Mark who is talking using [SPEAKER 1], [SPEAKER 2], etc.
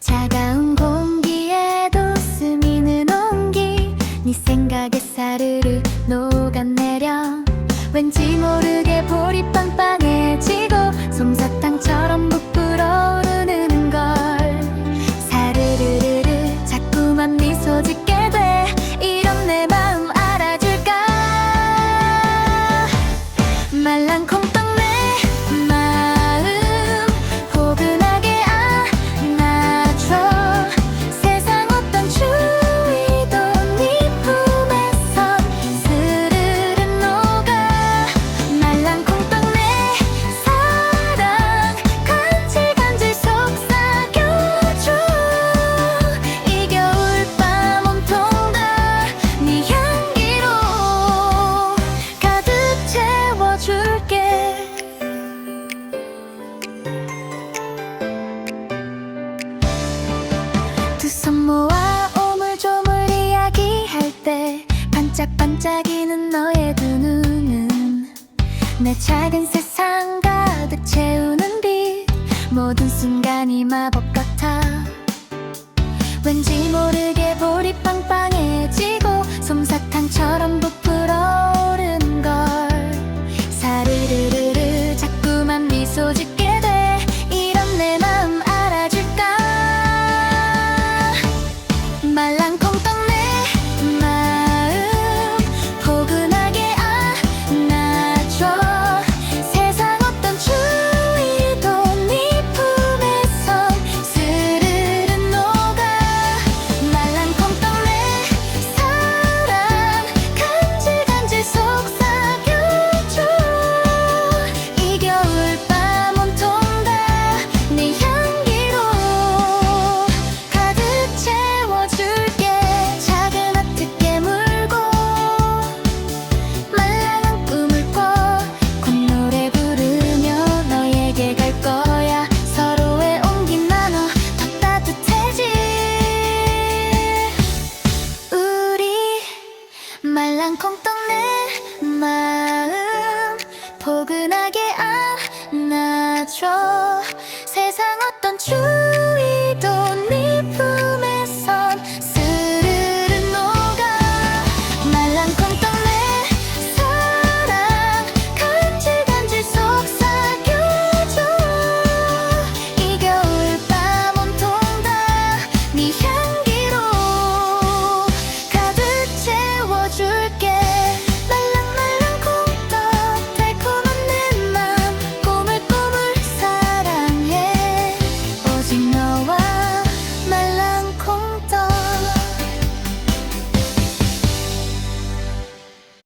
[SPEAKER 1] 차가운 공기에도 스미는 온기. 네 생각에 사르르 녹아내려. 왠지 모르게 볼이 빵빵해지고 두 손 모아 오물조물 이야기할 때 반짝반짝이는 너의 두 눈은 내 작은 세상 가득 채우는 빛 모든 순간이 마법 같아. 왠지 모르게 볼이 빵빵해지고 솜사탕처럼 부풀어오른 걸. 사르르르르 자꾸만 미소 짓고 포근하게 안아줘. 세상 어떤